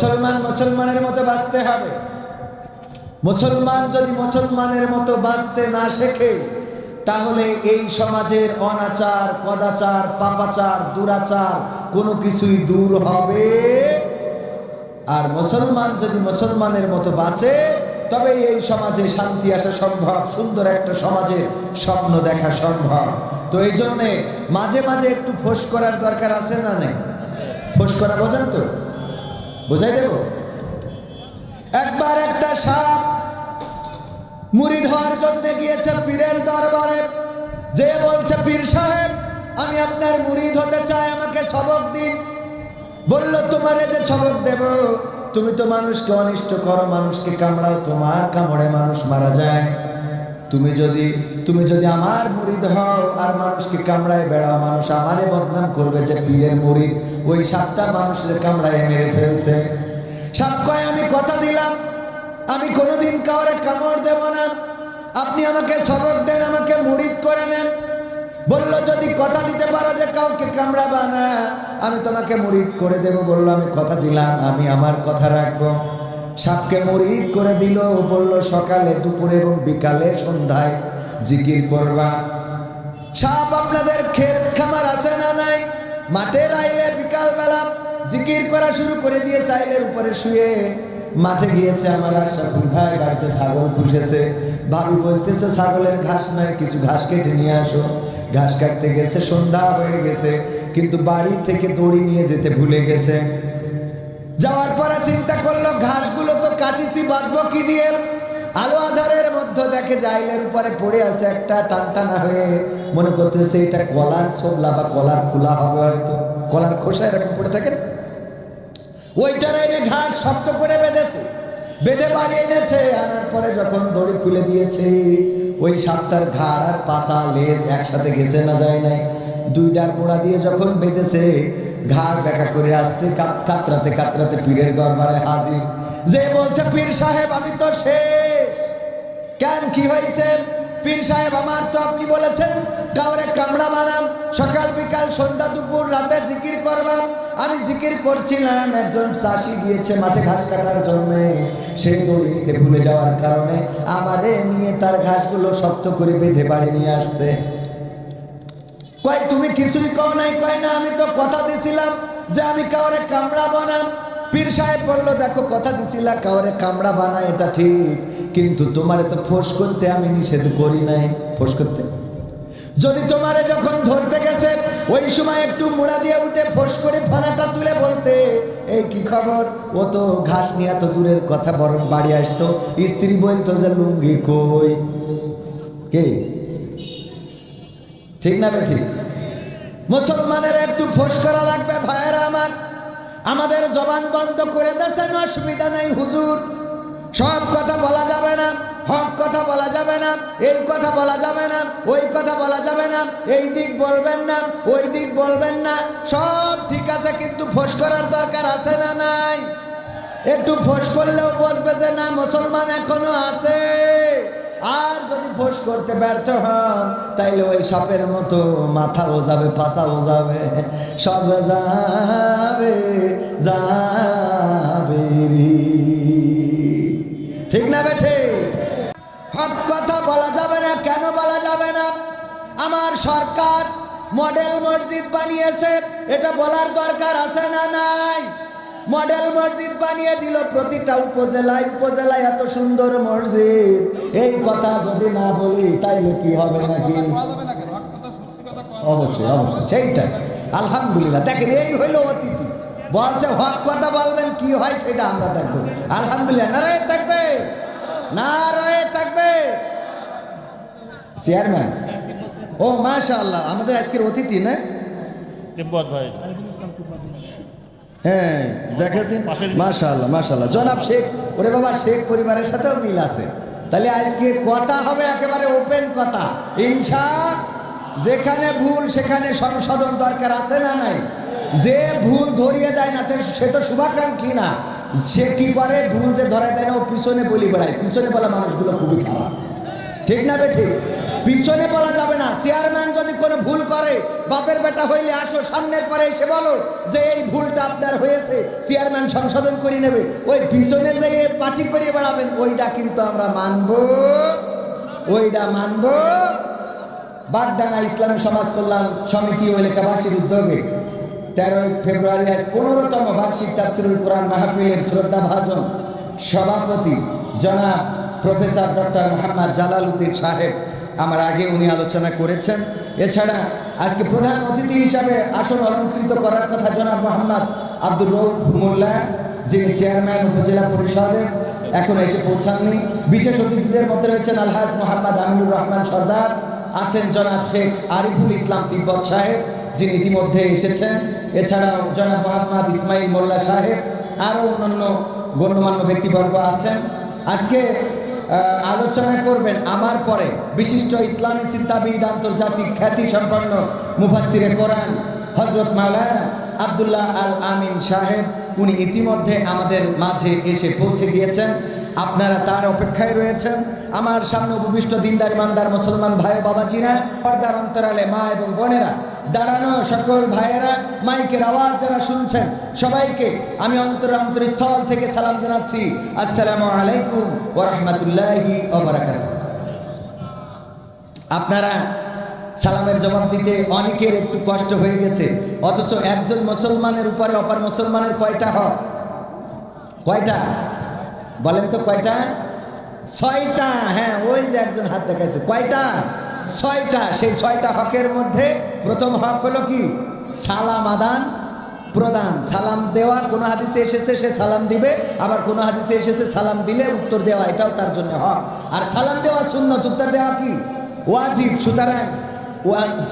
মুসলমান মুসলমানের মতো বাঁচতে হবে। মুসলমান যদি মুসলমানের মতো বাঁচতে না শেখে, তাহলে এই সমাজের অনাচার কদাচার পাপাচার, দুরাচার কোনো কিছুই দূর হবে। আর মুসলমান যদি মুসলমানের মতো বাঁচে, তবে এই সমাজে শান্তি আসা সম্ভব, সুন্দর একটা সমাজের স্বপ্ন দেখা সম্ভব। তো এই জন্যে মাঝে মাঝে একটু ফোঁস করার দরকার আছে না নেই? ফোঁস করা বোঝেন তো? বোঝাই দেব? একবার একটা সাপ মুড়ি ধোয়ার জন্য গিয়েছে পীরের দরবারে। যে বলছে, পীর সাহেব, আমি আপনার মুড়ি ধরতে চাই, আমাকে সবক দিন। বলল, তোমারে যে সবক দেব? তুমি তো মানুষকে অনিষ্ট করো, মানুষকে কামড়াও, তোমার কামড়ে মানুষ মারা যায়। তুমি যদি তুমি যদি আমার মুড়িদ হও আর মানুষকে কামড়ায় বেড়াও, মানুষ আমারে বদনাম করবে যে পীরের মুড়িদ ওই সাপটা মানুষের কামড়ায় মেরে ফেলছে। সাপ কয়, আমি কথা দিলাম। আমি কোনোদিন কাউরে কামড় দেব না। আপনি আমাকে সবক দেন, আমাকে মুড়িদ করে নেন। বলল, যদি কথা দিতে পারো যে কাউকে কামড়াবা না, আমি তোমাকে মুড়িদ করে দেব বলল, আমি কথা দিলাম, আমি আমার কথা রাখব। সাপকে মুড়িদ করে দিল বলল, সকালে, দুপুরে এবং বিকালে সন্ধ্যায় জিকির করবা। সাপ আপনাদের ক্ষেত খামার আছে না নাই? মাঠের আইলে বিকালবেলা জিকির করা শুরু করে দিয়ে সাইলের উপরে শুয়ে মাঠে গিয়েছে আমার আশাফুল ভাই, বাড়িতে ছাগল পুষেছে। ভাবি বলতেছে, ছাগলের ঘাস নাই, কিছু ঘাস কেটে নিয়ে আসো। ঘাস কাটতে গেছে, সন্ধ্যা হয়ে গেছে, কিন্তু বাড়ি থেকে দড়ি নিয়ে যেতে ভুলে গেছে। যাওয়ার পরে চিন্তা করল, ঘাসগুলো তো কাটিছি, বাঁধবো কি দিয়ে? আলো আধারের মধ্যে দেখে জাইলের উপরে পড়ে আছে একটা টানটানা হয়ে মনে করতেছে এটা কলার সোবলা বা কলার খোলা হবে হয়তো। কলার খোসা এরকম পড়ে থাকে ওইটার এনে ঘাস শক্ত করে বেঁধেছে। বেঁধে বাড়ি এনেছে, আনার পরে যখন দড়ি খুলে দিয়েছে, ওই সাপটার ঘাড় আর পাশা লেজ একসাথে গেছে না যায় নাই। দুইটার মোড়া দিয়ে যখন বেঁধেছে, ঘাড় দেখা করে আসতে কাত- কাতরাতে কাতরাতে পীরের দরবারে হাজির। যে বলছে, পীর সাহেব, আমি তো শেষ কেন কি হয়েছে? পীর সাহেব আমার তো আপনি বলেছেন কাউরে কামড়া বানাম সকাল বিকাল সন্ধ্যা দুপুর রাতে জিকির করবাম। আমি জিকির করছিলাম, একজন চাষি গিয়েছে মাঠে ঘাস কাটার জন্য। সেই দড়ি নিতে ভুলে যাওয়ার কারণে আমারে নিয়ে তার ঘাসগুলো শক্ত করে বেঁধে বাড়ি নিয়ে আসছে। কয়, তুমি কিছুই কও নাই? কয়, না, আমি তো কথা দিছিলাম যে আমি কাউরে কামড়া বানাম পীর সাহেব বলল, দেখো, কথা দিছিলা, কাউরে কামড়া বানায়, এটা ঠিক। কিন্তু তোমারে তো ফোঁস করতে আমি নিষেধ করি নাই। ফোঁস করতে? যদি তোমারে যখন ধরতে গেছে, ওই সময় একটু মুড়া দিয়ে উঠে ফোঁস করে ফানাটা তুলে বলতে, এই কি খবর? ও তো ঘাস নিয়ে এত দূরের কথা, বরং বাড়ি আসতো। স্ত্রী বলতো যে, লুঙ্গি কই? কে? ঠিক না বে ঠিক? মুসলমানের একটু ফোঁস করা লাগবে, ভাইয়েরা আমার। আমাদের জবান বন্ধ করে দেশেন অসুবিধা নেই, হুজুর। সব কথা বলা যাবে না, হক কথা বলা যাবে না এই কথা বলা যাবে না, ওই কথা বলা যাবে না, এই দিক বলবেন না, ওই দিক বলবেন না, সব ঠিক আছে, কিন্তু ফোস করার দরকার আছে না? একটু ফোঁস করলেও বসবে যে না, মুসলমান এখনও আছে। আর যদি ফোঁস করতে ব্যর্থ হন, তাইলে ওই সাপের মতো মাথাও যাবে, পাশাও যাবে, সব যাবে যাবে। ঠিক না বেঠে? হক কথা বলা যাবে না, কেন বলা যাবে না? আমার সরকার মডেল মসজিদ বানিয়েছে, এটা বলার দরকার আছে না নাই? মডেল মসজিদ বানিয়ে দিল প্রতিটা উপজেলায়। উপজেলায় এত সুন্দর মসজিদ। এই কথা যদি না বলি, তাইলে কি হবে নাকি? অবশ্যই অবশ্যই, সেইটাই। আলহামদুলিল্লাহ। দেখেন, এই হইল অতিথি। বলছে, হক কথা বলবেন, কি হয় সেটা আমরা দেখব। আলহামদুলিল্লাহ না রয়ে থাকবে না রয়ে থাকবে। চেয়ারম্যান ও মাশা আল্লাহ আমাদের আজকের অতিথি না? তিব্বত ভাই। হ্যাঁ দেখেছেন পাশের- মাশা আল্লাহ জনাব শেখ ওরে বাবা শেখ পরিবারের সাথেও মিল আছে। তাহলে আজকে কথা হবে একেবারে ওপেন কথা। ইনসা যেখানে ভুল সেখানে সংশোধন দরকার আছে না নাই? যে ভুল ধরিয়ে দেয় না সে তো শুভাকাঙ্ক্ষী না। সে কি করে? ভুল যে ধরায় দেয় না ও পিছনে বলি বেড়ায়। পিছনে বলা মানুষগুলো খুবই খারাপ। ঠিক না বে ঠিক? পিছনে বলা যাবে না। চেয়ারম্যান যদি কোনো ভুল করে, বাপের বেটা হইলে আসো, সামনের পরে এসে বলো যে এই ভুলটা আপনার হয়েছে। চেয়ারম্যান সংশোধন করে নেবে। ওই পিছনে যে পার্টি করে বেড়াবেন, ওইটা কিন্তু আমরা মানবো। ওইটা মানব। বাগডাঙ্গা ইসলামী সমাজ কল্যাণ সমিতি ও এলাকাবাসীর উদ্যোগে তেরোই ফেব্রুয়ারি আজ পনেরোতম বার্ষিক তাফসিরুল কোরআন মাহফিলের শ্রদ্ধা ভাজন সভাপতি জনাব প্রফেসর ডক্টর মোহাম্মদ জালাল উদ্দিন সাহেব আমার আগে উনি আলোচনা করেছেন। এছাড়া আজকে প্রধান অতিথি হিসাবে আসন অলঙ্কৃত করার কথা জনাব মোহাম্মদ আব্দুর রৌফ মোল্লা, যিনি চেয়ারম্যান উপজেলা পরিষদের এখন এসে পৌঁছাননি। বিশেষ অতিথিদের মধ্যে রয়েছেন আলহাজ মোহাম্মদ আমিনুর রহমান সর্দার, আছেন জনাব শেখ আরিফুল ইসলাম তিব্বত সাহেব, যিনি ইতিমধ্যে এসেছেন। এছাড়াও জনাব মোহাম্মদ ইসমাইল মোল্লা সাহেব, আরও অন্যান্য গণ্যমান্য ব্যক্তিবর্গ আছেন। আজকে আলোচনা করবেন আমার পরে। বিশিষ্ট ইসলামী চিন্তাবিদ, আন্তর্জাতিক খ্যাতি সম্পন্ন মুফাসিরে কোরআন হজরত মাওলানা আবদুল্লাহ আল আমিন সাহেব, উনি ইতিমধ্যে আমাদের মাঝে এসে পৌঁছে গিয়েছেন। আপনারা তার অপেক্ষায় রয়েছেন। আমার সামনে উপবিষ্ট দিনদার ইমানদার মুসলমান ভাই বাবাজিরা, পর্দার অন্তরালে মা এবং বোনেরা দাঁড়ানো সকল ভাইয়েরা, মাইকের আওয়াজ যারা শুনছেন, সবাইকে আমি অন্তর অন্তরস্থল থেকে সালাম জানাচ্ছি। আসসালামু আলাইকুম ও রহমতুল্লাহি আপনারা সালামের জবাব দিতে অনেকের একটু কষ্ট হয়ে গেছে, অথচ একজন মুসলমানের উপরে অপর মুসলমানের কয়টা হক কয়টা? বলেন তো কয়টা? ছয়টা। হ্যাঁ ওই যে একজন হাত দেখাইছে। কয়টা? ছয়টা, সেই ছয়টা হকের মধ্যে প্রথম হক হলো কি? সালাম আদান প্রদান। সালাম দেওয়া, কোনো হাদিসে এসেছে সে সালাম দিবে, আবার কোনো হাদিসে এসেছে সালাম দিলে উত্তর দেওয়া, এটাও তার জন্য হক। আর সালাম দেওয়া শূন্য উত্তর দেওয়া কি? ওয়াজিব। সুতরাং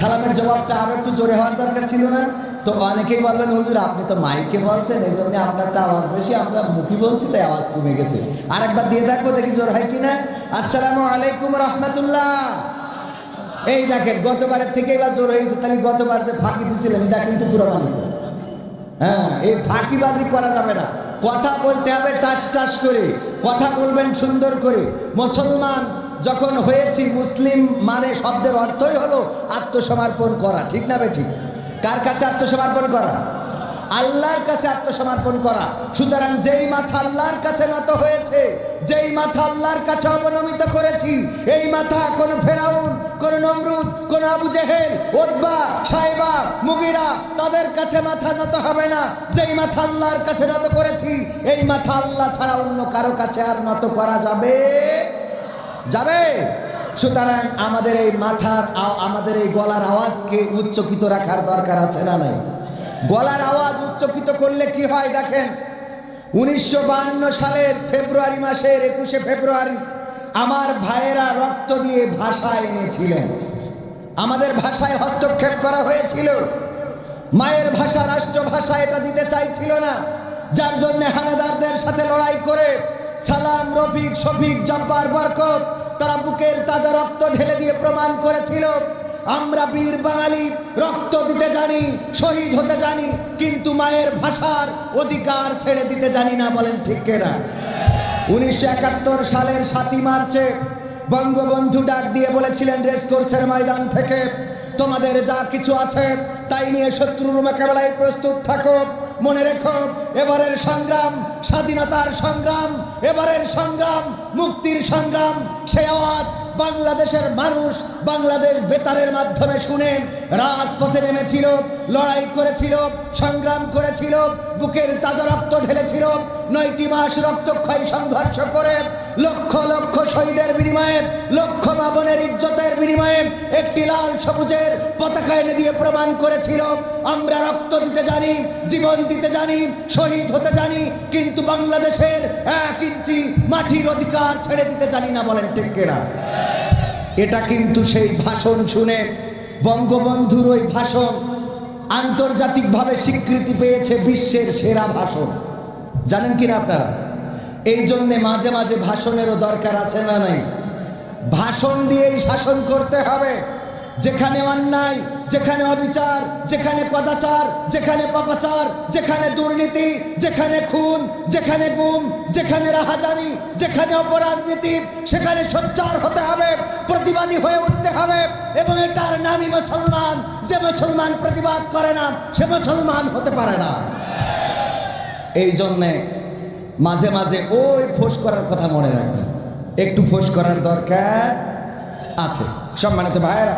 সালামের জবাবটা আরও একটু জোরে হওয়ার দরকার ছিল না। তো অনেকেই বলবেন, হুজুর, আপনি তো মাইকে বলছেন এই জন্য আপনারটা আওয়াজ বেশি, আমরা মুখী বলছি, তাই আওয়াজ কমে গেছে। আর একবার দিয়ে দেখব, দেখি জোর হয় কিনা। আসসালামু আলাইকুম রহমতুল্লাহ। এই দেখেন, গতবারের থেকে এবার জোর হয়েছে, তাহলে গতবার যে ফাঁকি দিছিলেন, এটা কিন্তু প্রমাণিত হ্যাঁ এই ফাঁকিবাজি করা যাবে না। কথা বলতে হবে, টাস টাস করে। কথা বলবেন সুন্দর করে। মুসলমান যখন হয়েছি, মুসলিম মানে শব্দের অর্থই হলো আত্মসমর্পণ করা, ঠিক না বে ঠিক? কার কাছে আত্মসমর্পণ করা? আল্লাহর কাছে আত্মসমর্পণ করা। সুতরাং যেই মাথা আল্লাহর কাছে নত হয়েছে, যেই মাথা আল্লাহর কাছে অবনমিত করেছি, এই মাথা কোন ফেরাউন নমরুদ, কোন আবু জেহেল ওদবা সাহেবা মুগিরা, তাদের কাছে মাথা নত হবে না। যেই মাথা আল্লাহর কাছে নত করেছি, এই মাথা আল্লাহ ছাড়া অন্য কারও কাছে আর নত করা যাবে? যাবে? সুতরাং আমাদের এই মাথার আমাদের এই গলার আওয়াজকে উচ্চকিত রাখার দরকার আছে না নাই? গলার আওয়াজ উচ্চকিত করলে কি হয় দেখেন? উনিশশো সালের ফেব্রুয়ারি মাসের একুশে ফেব্রুয়ারি আমার ভাইয়েরা রক্ত দিয়ে ভাষা এনেছিলেন। আমাদের ভাষায় হস্তক্ষেপ করা হয়েছিল। মায়ের ভাষা, রাষ্ট্রভাষা এটা দিতে চাইছিল না। যার জন্য হানাদারদের সাথে লড়াই করে সালাম, রফিক, শফিক, জব্বার, বরকত, তারা বুকের তাজা রক্ত ঢেলে দিয়ে প্রমাণ করেছিল, আমরা বীর বাঙালি, রক্ত দিতে জানি, শহীদ হতে জানি, কিন্তু মায়ের ভাষার অধিকার ছেড়ে দিতে জানি না বলেন ঠিক কেনা। উনিশশো একাত্তর সালের সাতই মার্চে বঙ্গবন্ধু ডাক দিয়ে বলেছিলেন রেসকোর্সের ময়দান থেকে তোমাদের যা কিছু আছে তাই নিয়ে শত্রুর মোকাবেলায় প্রস্তুত থাকো। মনে রেখো, এবারের সংগ্রাম, স্বাধীনতার সংগ্রাম, এবারের সংগ্রাম, মুক্তির সংগ্রাম, সে আওয়াজ বাংলাদেশের মানুষ বাংলাদেশ বেতারের মাধ্যমে শুনে রাজপথে নেমেছিল, লড়াই করেছিল, সংগ্রাম করেছিল, বুকের তাজা রক্ত ঢেলেছিল, নয়টি মাস রক্তক্ষয় সংঘর্ষ করে লক্ষ লক্ষ শহীদের বিনিময়ে, লক্ষ মাবনের ইজ্জতের বিনিময়ে একটি লাল সবুজের পতাকা এনে দিয়ে প্রমাণ করেছিল, আমরা রক্ত দিতে জানি, জীবন দিতে জানি, শহীদ হতে জানি, কিন্তু বাংলাদেশের এক ইঞ্চি মাটির অধিকার ছেড়ে দিতে জানি না বলেন ঠিক এটা কিন্তু সেই ভাষণ শুনে বঙ্গবন্ধুর ওই ভাষণ আন্তর্জাতিকভাবে স্বীকৃতি পেয়েছে বিশ্বের সেরা ভাষণ। জানেন কিনা আপনারা? এই জন্যে মাঝে মাঝে ভাষণেরও দরকার আছে না নাই? ভাষণ দিয়েই শাসন করতে হবে। যেখানে অন্যায়, যেখানে অবিচার, যেখানে কদাচার যেখানে পাপাচার, যেখানে দুর্নীতি, যেখানে খুন, যেখানে গুম, যেখানে রাহাজানি, যেখানে অপরাজনীতি, সেখানে সোচ্চার হতে হবে, প্রতিবাদী হয়ে উঠতে হবে এবং এটার নামই মুসলমান। যে মুসলমান প্রতিবাদ করে না, সে মুসলমান হতে পারে না। এই জন্যে মাঝে মাঝে ওই ফোস করার কথা মনে রাখবেন। একটু ফোস করার দরকার আছে। সম্মানিত ভাইয়েরা